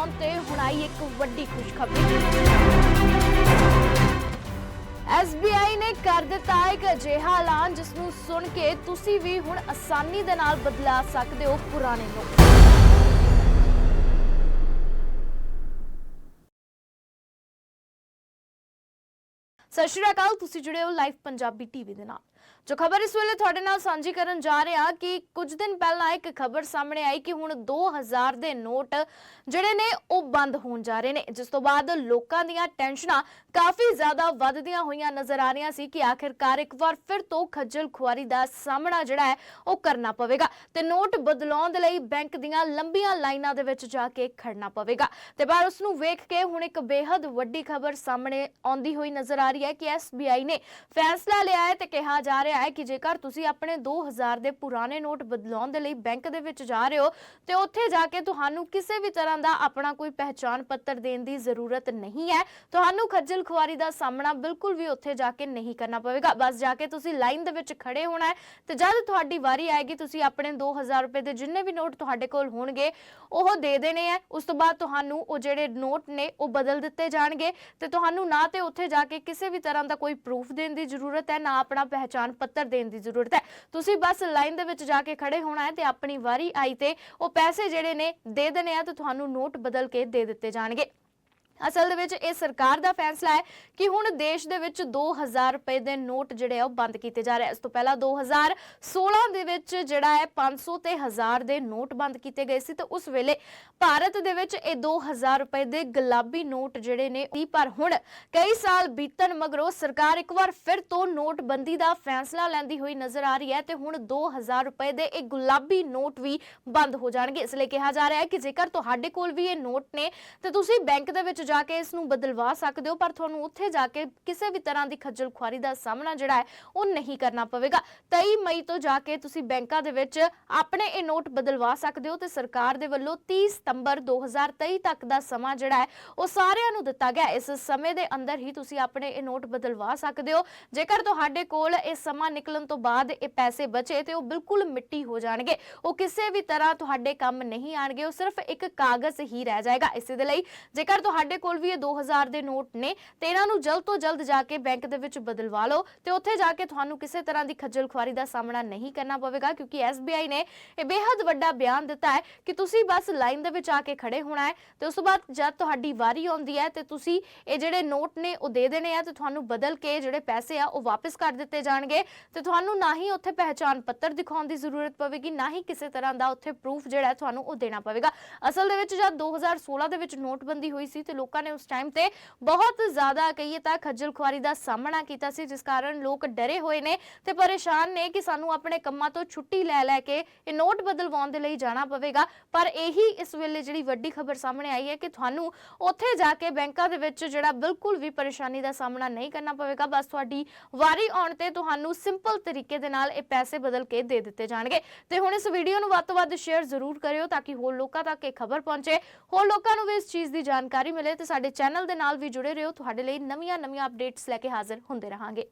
ਬਦਲਾਉਣ ਤੇ ਹੁਣ ਆਈ ਇੱਕ ਵੱਡੀ ਖੁਸ਼ਖਬਰੀ। SBI ਨੇ ਕਰ ਦਿੱਤਾ ਇੱਕ ਅਜਿਹਾ ਐਲਾਨ, ਜਿਸ ਨੂੰ ਸੁਣ ਕੇ ਤੁਸੀਂ ਵੀ ਹੁਣ ਆਸਾਨੀ ਦੇ ਨਾਲ ਬਦਲਾ ਸਕਦੇ ਹੋ ਪੁਰਾਣੇ ਨੋਟ ਸਤਿ ਸ਼੍ਰੀ ਅਕਾਲ, ਤੁਸੀਂ ਜੁੜੇ ਹੋ ਲਾਈਵ ਪੰਜਾਬੀ ਟੀਵੀ ਦੇ ਨਾਲ। ਜੋ ਖਬਰ ਇਸ ਵੇਲੇ ਤੁਹਾਡੇ ਨਾਲ ਸਾਂਝੀ ਕਰਨ ਜਾ ਰਹੇ ਹਾਂ ਕਿ ਕੁਝ ਦਿਨ ਪਹਿਲਾਂ ਇੱਕ ਖਬਰ ਸਾਹਮਣੇ ਆਈ ਕਿ ਹੁਣ 2000 ਦੇ ਨੋਟ ਜਿਹੜੇ ਨੇ ਉਹ ਬੰਦ ਹੋਣ ਜਾ ਰਹੇ ਨੇ, ਜਿਸ ਤੋਂ ਬਾਅਦ ਲੋਕਾਂ ਦੀਆਂ ਟੈਨਸ਼ਨਾਂ ਕਾਫੀ ਜ਼ਿਆਦਾ ਵੱਧਦੀਆਂ ਹੋਈਆਂ ਨਜ਼ਰ ਆ ਰਹੀਆਂ ਸੀ ਕਿ ਆਖਿਰਕਾਰ ਇੱਕ ਵਾਰ ਫਿਰ ਤੋਂ ਖੱਜਲ ਖੁਆਰੀ ਦਾ ਸਾਹਮਣਾ ਜਿਹੜਾ ਹੈ ਉਹ ਕਰਨਾ ਪਵੇਗਾ ਤੇ ਨੋਟ ਬਦਲਾਉਣ ਦੇ ਲਈ ਬੈਂਕ ਦੀਆਂ ਲੰਬੀਆਂ ਲਾਈਨਾਂ ਦੇ ਵਿੱਚ ਜਾ ਕੇ ਖੜਨਾ ਪਵੇਗਾ। ਤੇ ਪਰ ਉਸ ਨੂੰ ਵੇਖ ਕੇ ਹੁਣ ਇੱਕ ਬੇਹੱਦ ਵੱਡੀ ਖਬਰ ਸਾਹਮਣੇ ਆਉਂਦੀ ਹੋਈ ਨਜ਼ਰ ਆ ਰਹੀ ਹੈ ਕਿ SBI ਨੇ ਫੈਸਲਾ ਲਿਆ ਹੈ ਤੇ ਕਿਹਾ ਜਾ ਰਿਹਾ ਹੈ ਕਿ ਜੇਕਰ ਤੁਸੀਂ ਆਪਣੇ 2000 ਦੇ ਪੁਰਾਣੇ ਨੋਟ ਬਦਲਾਉਣ ਦੇ ਲਈ ਬੈਂਕ ਦੇ ਵਿੱਚ ਜਾ ਰਹੇ ਹੋ, ਤੇ ਉੱਥੇ ਜਾ ਕੇ ਤੁਹਾਨੂੰ ਕਿਸੇ ਵੀ ਤਰ੍ਹਾਂ ਦਾ ਆਪਣਾ ਕੋਈ ਪਹਿਚਾਣ ਪੱਤਰ ਦੇਣ ਦੀ ਜ਼ਰੂਰਤ ਨਹੀਂ ਹੈ। ਤੁਹਾਨੂੰ ਖੱਜਲ ਖੁਆਰੀ ਦਾ ਸਾਹਮਣਾ ਬਿਲਕੁਲ ਵੀ ਉੱਥੇ ਜਾ ਕੇ ਨਹੀਂ ਕਰਨਾ ਪਵੇਗਾ। ਬਸ ਜਾ ਕੇ ਤੁਸੀਂ ਲਾਈਨ ਦੇ ਵਿੱਚ ਖੜੇ ਹੋਣਾ ਹੈ ਤੇ ਜਦ ਤੁਹਾਡੀ ਵਾਰੀ ਆਏਗੀ, ਤੁਸੀਂ ਆਪਣੇ 2000 ਰੁਪਏ ਦੇ ਜਿੰਨੇ ਵੀ ਨੋਟ ਤੁਹਾਡੇ ਕੋਲ ਹੋਣਗੇ, ਉਹ ਦੇ ਦੇਣੇ ਹੈ। ਉਸ ਤੋਂ ਬਾਅਦ ਤੁਹਾਨੂੰ ਉਹ ਜਿਹੜੇ ਨੋਟ ਨੇ, ਉਹ ਬਦਲ ਦਿੱਤੇ ਜਾਣਗੇ ਤੇ ਤੁਹਾਨੂੰ ਨਾ ਤੇ ਉੱਥੇ ਜਾ ਕੇ ਕਿਸੇ ਵੀ ਤਰ੍ਹਾਂ ਦਾ ਕੋਈ ਪ੍ਰੂਫ ਦੇਣ ਦੀ ਜ਼ਰੂਰਤ ਹੈ, ਨਾ ਆਪਣਾ ਪਹਿਚਾਣ ਪੱਤਰ ਦੇਣ ਦੀ ਜ਼ਰੂਰਤ ਹੈ। ਤੁਸੀਂ ਬਸ ਲਾਈਨ ਦੇ ਵਿੱਚ ਜਾ ਕੇ ਖੜੇ ਹੋਣਾ ਹੈ ਤੇ ਆਪਣੀ ਵਾਰੀ ਆਈ ਤੇ ਉਹ ਪੈਸੇ ਜਿਹੜੇ ਨੇ ਦੇ ਦੇਣੇ ਆ ਤੇ ਤੁਹਾਨੂੰ ਨੋਟ ਬਦਲ ਕੇ ਦੇ ਦਿੱਤੇ ਜਾਣਗੇ। ਅਸਲ ਦੇ ਵਿੱਚ ਇਹ ਸਰਕਾਰ ਦਾ ਫੈਸਲਾ ਹੈ ਕਿ ਹੁਣ ਦੇਸ਼ ਦੇ ਵਿੱਚ 2000 ਰੁਪਏ ਦੇ ਨੋਟ ਜਿਹੜੇ ਆ ਉਹ ਬੰਦ ਕੀਤੇ ਜਾ ਰਹੇ ਆ। ਇਸ ਤੋਂ ਪਹਿਲਾਂ 2016 ਦੇ ਵਿੱਚ ਜਿਹੜਾ ਹੈ 500 ਤੇ 1000 ਦੇ ਨੋਟ ਬੰਦ ਕੀਤੇ ਗਏ ਸੀ ਤੇ ਉਸ ਵੇਲੇ ਭਾਰਤ ਦੇ ਵਿੱਚ ਇਹ 2000 ਰੁਪਏ ਦੇ ਗੁਲਾਬੀ ਨੋਟ ਜਿਹੜੇ ਨੇ ਸੀ। ਪਰ ਹੁਣ ਕਈ ਸਾਲ ਬੀਤਣ ਮਗਰੋਂ ਸਰਕਾਰ ਇੱਕ ਵਾਰ ਫਿਰ ਤੋਂ ਨੋਟਬੰਦੀ ਦਾ ਫੈਸਲਾ ਲੈਂਦੀ ਹੋਈ ਨਜ਼ਰ ਆ ਰਹੀ ਹੈ ਤੇ ਹੁਣ 2000 ਰੁਪਏ ਦੇ ਇਹ ਗੁਲਾਬੀ ਨੋਟ ਵੀ ਬੰਦ ਹੋ ਜਾਣਗੇ। ਇਸ ਲਈ ਕਿਹਾ ਜਾ ਰਿਹਾ ਹੈ ਕਿ ਜੇਕਰ ਤੁਹਾਡੇ ਕੋਲ ਵੀ ਇਹ ਨੋਟ ਨੇ ਤੇ ਤੁਸੀਂ ਬੈਂਕ ਦੇ ਵਿੱਚ ਜਾ ਕੇ ਇਸ ਨੂੰ ਬਦਲਵਾ ਸਕਦੇ ਹੋ, ਪਰ ਤੁਹਾਨੂੰ ਉੱਥੇ ਜਾ ਕੇ ਕਿਸੇ ਵੀ ਤਰ੍ਹਾਂ ਦੀ ਖੱਜਲ ਖੁਆਰੀ ਦਾ ਸਾਹਮਣਾ ਜਿਹੜਾ ਹੈ, ਉਹ ਨਹੀਂ ਕਰਨਾ ਪਵੇਗਾ। 23 ਮਈ ਤੋਂ ਜਾ ਕੇ ਤੁਸੀਂ ਬੈਂਕਾਂ ਦੇ ਵਿੱਚ ਆਪਣੇ ਇਹ ਨੋਟ ਬਦਲਵਾ ਸਕਦੇ ਹੋ ਤੇ ਸਰਕਾਰ ਦੇ ਵੱਲੋਂ 30 ਸਤੰਬਰ 2023 ਤੱਕ ਦਾ ਸਮਾਂ ਜਿਹੜਾ ਹੈ, ਉਹ ਸਾਰਿਆਂ ਨੂੰ ਦਿੱਤਾ ਗਿਆ। ਇਸ ਸਮੇਂ ਦੇ ਅੰਦਰ ਹੀ ਤੁਸੀਂ ਆਪਣੇ ਇਹ ਨੋਟ ਬਦਲਵਾ ਸਕਦੇ ਹੋ। ਜੇਕਰ ਤੁਹਾਡੇ ਕੋਲ ਇਹ ਸਮਾਂ ਨਿਕਲਣ ਤੋਂ ਬਾਅਦ ਇਹ ਪੈਸੇ ਬਚੇ ਤੇ ਉਹ ਬਿਲਕੁਲ ਮਿੱਟੀ ਹੋ ਜਾਣਗੇ। ਉਹ ਕਿਸੇ ਵੀ ਤਰ੍ਹਾਂ ਤੁਹਾਡੇ ਕੰਮ ਨਹੀਂ ਆਣਗੇ, ਉਹ ਸਿਰਫ ਇੱਕ ਕਾਗਜ਼ ਹੀ ਰਹਿ ਜਾਏਗਾ। ਇਸੇ ਦੇ ਲਈ ਜੇਕਰ ਤੁਹਾਡੇ ਕੋਲ ਵੀ ਇਹ 2000 ਦੇ ਨੋਟ ਨੇ ਤੇ ਇਹਨਾਂ ਨੂੰ ਜਲਦ ਤੋਂ ਜਲਦ ਜਾ ਕੇ ਬੈਂਕ ਦੇ ਵਿੱਚ ਬਦਲਵਾ ਲਓ ਤੇ ਉੱਥੇ ਜਾ ਕੇ ਤੁਹਾਨੂੰ ਕਿਸੇ ਤਰ੍ਹਾਂ ਦੀ ਖੱਜਲ ਖੁਆਰੀ ਦਾ ਸਾਹਮਣਾ ਨਹੀਂ ਕਰਨਾ ਪਵੇਗਾ ਕਿਉਂਕਿ SBI ਨੇ ਇਹ ਬੇहद ਵੱਡਾ ਬਿਆਨ ਦਿੱਤਾ ਹੈ ਕਿ ਤੁਸੀਂ ਬਸ ਲਾਈਨ ਦੇ ਵਿੱਚ ਆ ਕੇ ਖੜੇ ਹੋਣਾ ਹੈ ਤੇ ਉਸ ਤੋਂ ਬਾਅਦ ਜਦ ਤੁਹਾਡੀ ਵਾਰੀ ਆਉਂਦੀ ਹੈ ਤੇ ਤੁਸੀਂ ਇਹ ਜਿਹੜੇ ਨੋਟ ਨੇ ਉਹ ਦੇ ਦੇਣੇ ਆ ਤੇ ਤੁਹਾਨੂੰ ਬਦਲ ਕੇ ਜਿਹੜੇ ਪੈਸੇ ਆ ਉਹ ਵਾਪਸ ਕਰ ਦਿੱਤੇ ਜਾਣਗੇ ਤੇ ਤੁਹਾਨੂੰ ਨਾ ਹੀ ਉੱਥੇ ਪਹਿਚਾਣ ਪੱਤਰ ਦਿਖਾਉਣ ਦੀ ਜ਼ਰੂਰਤ ਪਵੇਗੀ, ਨਾ ਹੀ ਕਿਸੇ ਤਰ੍ਹਾਂ ਦਾ ਉੱਥੇ ਪ੍ਰੂਫ ਜਿਹੜਾ ਤੁਹਾਨੂੰ ਉਹ ਦੇਣਾ ਪਵੇਗਾ। ਅਸਲ ਦੇ ਵਿੱਚ ਜਦ 2016 ਦੇ ਵਿੱਚ ਨੋਟਬੰਦੀ ਹੋਈ ਸੀ ਤੇ ਲੋਕ ਨੇ ਉਸ ਟਾਈਮ ਤੇ ਬਹੁਤ ਜ਼ਿਆਦਾ ਕਹੀਏ ਤਾਂ ਖੱਜਲ ਖੁਆਰੀ ਦਾ ਸਾਹਮਣਾ ਕੀਤਾ ਸੀ, ਜਿਸ ਕਾਰਨ ਲੋਕ ਡਰੇ ਹੋਏ ਨੇ ਤੇ ਪਰੇਸ਼ਾਨ ਨੇ ਕਿ ਸਾਨੂੰ ਆਪਣੇ ਕੰਮਾਂ ਤੋਂ ਛੁੱਟੀ ਲੈ ਲੈ ਕੇ ਇਹ ਨੋਟ ਬਦਲਵਾਉਣ ਦੇ ਲਈ ਜਾਣਾ ਪਵੇਗਾ। ਪਰ ਇਹੀ ਇਸ ਵੇਲੇ ਜਿਹੜੀ ਵੱਡੀ ਖਬਰ ਸਾਹਮਣੇ ਆਈ ਹੈ ਕਿ ਤੁਹਾਨੂੰ ਉੱਥੇ ਜਾ ਕੇ ਬੈਂਕਾਂ ਦੇ ਵਿੱਚ ਜਿਹੜਾ ਬਿਲਕੁਲ ਵੀ ਪਰੇਸ਼ਾਨੀ ਦਾ ਸਾਹਮਣਾ ਨਹੀਂ ਕਰਨਾ ਪਵੇਗਾ। ਬਸ ਤੁਹਾਡੀ ਵਾਰੀ ਆਉਣ ਤੇ ਤੁਹਾਨੂੰ ਸਿੰਪਲ ਤਰੀਕੇ ਦੇ ਨਾਲ ਇਹ ਪੈਸੇ ਬਦਲ ਕੇ ਦੇ ਦਿੱਤੇ ਜਾਣਗੇ। ਤੇ ਹੁਣ ਇਸ ਵੀਡੀਓ ਨੂੰ ਵੱਧ ਤੋਂ ਵੱਧ ਸ਼ੇਅਰ ਜ਼ਰੂਰ ਕਰਿਓ ਤਾਂ ਕਿ ਹੋਰ ਲੋਕਾਂ ਤੱਕ ਇਹ ਖਬਰ ਪਹੁੰਚੇ। ਹੋਰ ਲੋਕਾਂ ਨੂੰ ਵੀ ਇਸ ਚੀਜ਼ ਦੀ ਜਾਣਕਾਰੀ ਮਿਲੇ ਤੇ ਸਾਡੇ ਚੈਨਲ ਦੇ ਨਾਲ ਵੀ ਜੁੜੇ ਰਹੋ। ਤੁਹਾਡੇ ਲਈ ਨਵੀਆਂ-ਨਵੀਆਂ ਅਪਡੇਟਸ ਲੈ ਕੇ ਹਾਜ਼ਰ ਹੁੰਦੇ ਰਹਾਂਗੇ।